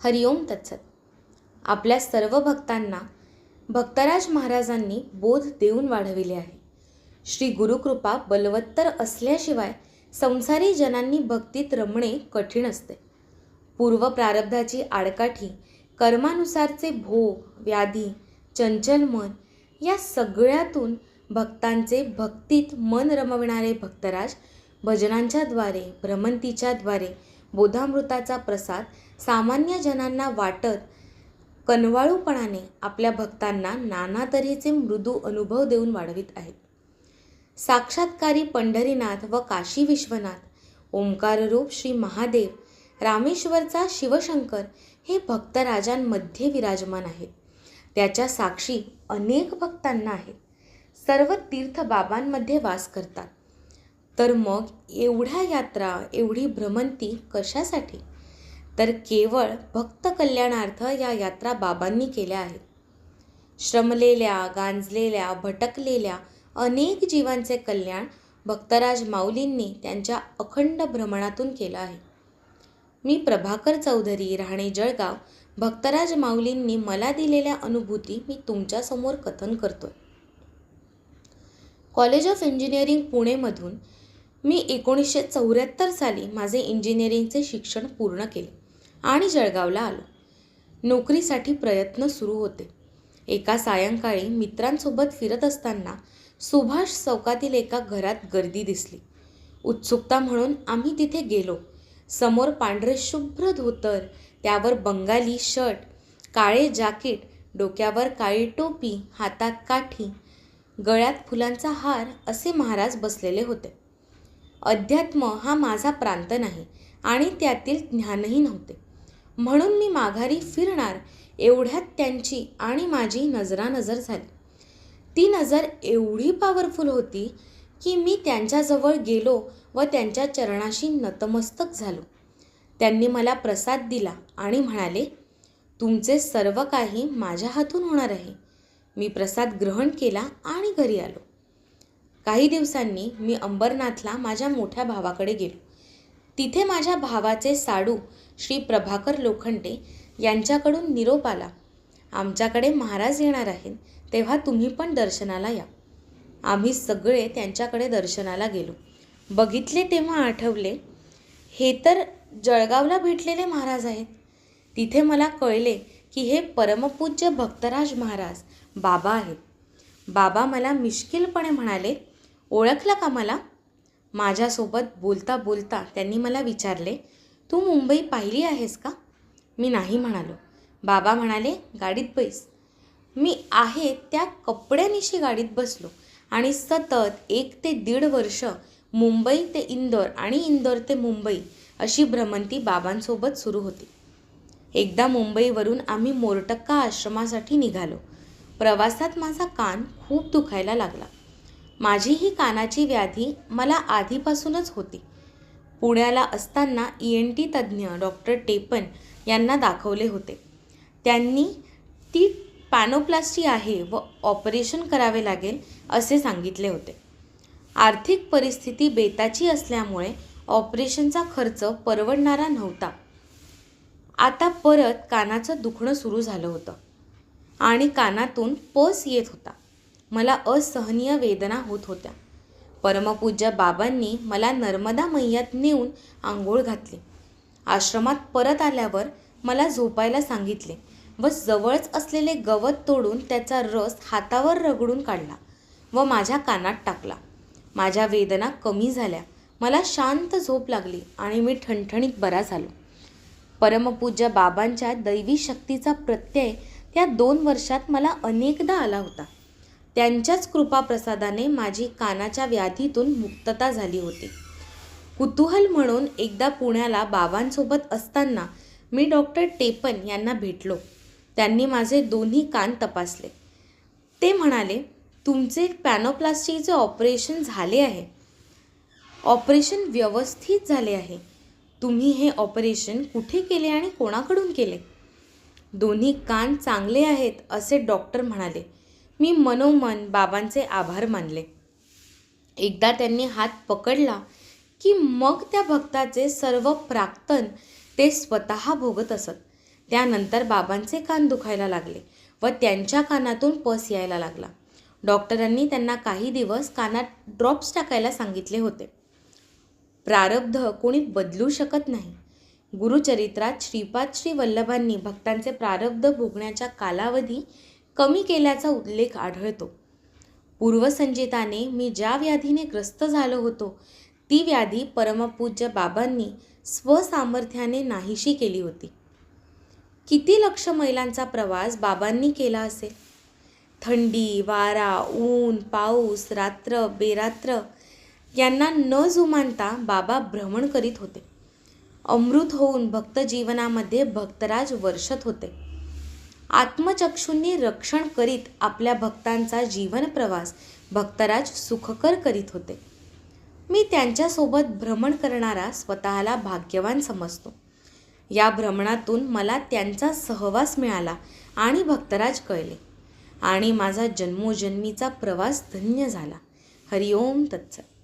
हरिओम तत्सत. आपल्या सर्व भक्तांना भक्तराज महाराजांनी बोध देऊन वाढविले आहे. श्री गुरुकृपा बलवत्तर असल्याशिवाय संसारी जनांनी भक्तीत रमणे कठीण असते. पूर्व प्रारब्धाची आडकाठी कर्मानुसारचे भोग व्याधी चंचल मन या सगळ्यातून भक्तांचे भक्तीत मन रमविणारे भक्तराज भजनांच्याद्वारे भ्रमंतीच्याद्वारे द्वारे बोधामृताचा प्रसाद सामान्य जनांना वाटत कनवाळूपणाने आपल्या भक्तांना नाना तऱ्हेचे मृदू अनुभव देऊन वाढवित आहेत. साक्षात्कारी पंढरीनाथ व काशी विश्वनाथ ओंकाररूप श्री महादेव रामेश्वरचा शिवशंकर हे भक्तराजांमध्ये विराजमान आहेत. त्याच्या साक्षी अनेक भक्तांना आहेत. सर्व तीर्थ बाबांमध्ये वास करतात. तर मग एवढ्या यात्रा एवढी भ्रमंती कशासाठी? तर केवळ भक्त कल्याणार्थ या यात्रा बाबांनी केल्या आहेत. श्रमलेल्या गांजलेल्या भटकलेल्या अनेक जीवांचे कल्याण भक्तराज माऊलींनी त्यांच्या अखंड भ्रमणातून केलं आहे. मी प्रभाकर चौधरी राहणे जळगाव भक्तराज माऊलींनी मला दिलेल्या अनुभूती मी तुमच्यासमोर कथन करतोय. कॉलेज ऑफ इंजिनिअरिंग पुणेमधून मी एकोणीसशे चौऱ्याहत्तर साली माझे इंजिनिअरिंगचे शिक्षण पूर्ण केले आणि जळगावला आलो. नोकरीसाठी प्रयत्न सुरू होते. एका सायंकाळी मित्रांसोबत फिरत असताना सुभाष चौकातील एका घरात गर्दी दिसली. उत्सुकता म्हणून आम्ही तिथे गेलो. समोर पांढरे शुभ्र धोतर त्यावर बंगाली शर्ट काळे जाकीट डोक्यावर काळी टोपी हातात काठी गळ्यात फुलांचा हार असे महाराज बसलेले होते. अध्यात्म हा माझा प्रांत नाही आणि त्यातील ज्ञानही नव्हते. म्हणून मी माघारी फिरणार एवढ्यात त्यांची आणि माझी नजरानजर झाली. ती नजर एवढी पॉवरफुल होती की मी त्यांच्याजवळ गेलो व त्यांच्या चरणाशी नतमस्तक झालो. त्यांनी मला प्रसाद दिला आणि म्हणाले तुमचे सर्व काही माझ्या हातून होणार आहे. मी प्रसाद ग्रहण केला आणि घरी आलो. काही दिवसांनी मी अंबरनाथला माझ्या मोठ्या भावाकडे गेलो. तिथे माझ्या भावाचे साडू श्री प्रभाकर लोखंडे यांच्याकडून निरोप आला. आमच्याकडे महाराज येणार आहेत तेव्हा तुम्ही पण दर्शनाला या. आम्ही सगळे त्यांच्याकडे दर्शनाला गेलो. बघितले तेव्हा आठवले हे तर जळगावला भेटलेले महाराज आहेत. तिथे मला कळले की हे परमपूज्य भक्तराज महाराज बाबा आहेत. बाबा मला मिश्किलपणे म्हणाले ओळखलं का मला? माझ्यासोबत बोलता बोलता त्यांनी मला विचारले तू मुंबई पाहिली आहेस का? मी नाही म्हणालो. बाबा म्हणाले गाडीत बैस. मी आहे त्या कपड्यानिशी गाडीत बसलो आणि सतत एक ते दीड वर्ष मुंबई ते इंदोर आणि इंदोर ते मुंबई अशी भ्रमंती बाबांसोबत सुरू होती. एकदा मुंबईवरून आम्ही मोरटक्का आश्रमासाठी निघालो. प्रवासात माझा कान खूप दुखायला लागला. माझी ही कानाची व्याधी मला आधीपासूनच होती. पुण्याला असताना ई एन टी तज्ज्ञ डॉक्टर टेपन यांना दाखवले होते. त्यांनी ती पॅनोप्लास्टी आहे व ऑपरेशन करावे लागेल असे सांगितले होते. आर्थिक परिस्थिती बेताची असल्यामुळे ऑपरेशनचा खर्च परवडणारा नव्हता. आता परत कानाचं दुखणं सुरू झालं होतं आणि कानातून पस येत होता. मला असहनीय वेदना होत होत्या. परमपूज्य बाबांनी मला नर्मदा मैयात नेऊन आंघोळ घातली. आश्रमात परत आल्यावर मला झोपायला सांगितले व जवळच असलेले गवत तोडून त्याचा रस हातावर रगडून काढला व माझ्या कानात टाकला. माझ्या वेदना कमी झाल्या. मला शांत झोप लागली आणि मी ठणठणीत बरा झालो. परमपूज्य बाबांच्या दैवी शक्तीचा प्रत्यय त्या दोन वर्षात मला अनेकदा आला होता. त्यांच्याच कृपाप्रसादाने माझी कानाच्या व्याधीतून मुक्तता झाली होती. कुतूहल म्हणून एकदा पुण्याला बाबांसोबत असताना मी डॉक्टर टेपन यांना भेटलो. त्यांनी माझे दोन्ही कान तपासले. ते म्हणाले तुमचे पॅनोप्लास्टीचे ऑपरेशन झाले आहे ऑपरेशन व्यवस्थित झाले आहे. तुम्ही हे ऑपरेशन कुठे केले आणि कोणाकडून केले? दोन्ही कान चांगले आहेत असे डॉक्टर म्हणाले. मी मनोमन बाबांचे आभार मानले. एकदा त्यांनी हात पकडला की मग त्या भक्ताचे सर्व प्राक्तन ते स्वतः भोगत असत. त्यानंतर बाबांचे कान दुखायला लागले व त्यांच्या कानातून पस यायला लागला. डॉक्टरांनी त्यांना काही दिवस कानात ड्रॉप्स टाकायला सांगितले होते. प्रारब्ध कोणी बदलू शकत नाही. गुरुचरित्रात श्रीपाद श्री वल्लभांनी भक्तांचे प्रारब्ध भोगण्याचा कालावधी कमी केल्याचा उल्लेख आढळतो. पूर्वसंजिताने मी ज्या व्याधीने ग्रस्त झालो होतो ती व्याधी परमपूज्य बाबांनी स्वसामर्थ्याने नाहीशी केली होती. किती लक्ष मैलांचा प्रवास बाबांनी केला असेल? थंडी वारा ऊन पाऊस रात्र बेरात्र यांना न जुमानता बाबा भ्रमण करीत होते. अमृत होऊन भक्त जीवनामध्ये भक्तराज वर्षत होते. आत्मचक्षूंनी रक्षण करीत आपल्या भक्तांचा जीवनप्रवास भक्तराज सुखकर करीत होते. मी त्यांच्यासोबत भ्रमण करणारा स्वतःला भाग्यवान समजतो. या भ्रमणातून मला त्यांचा सहवास मिळाला आणि भक्तराज कळले आणि माझा जन्मोजन्मीचा प्रवास धन्य झाला. हरिओम तत्सत.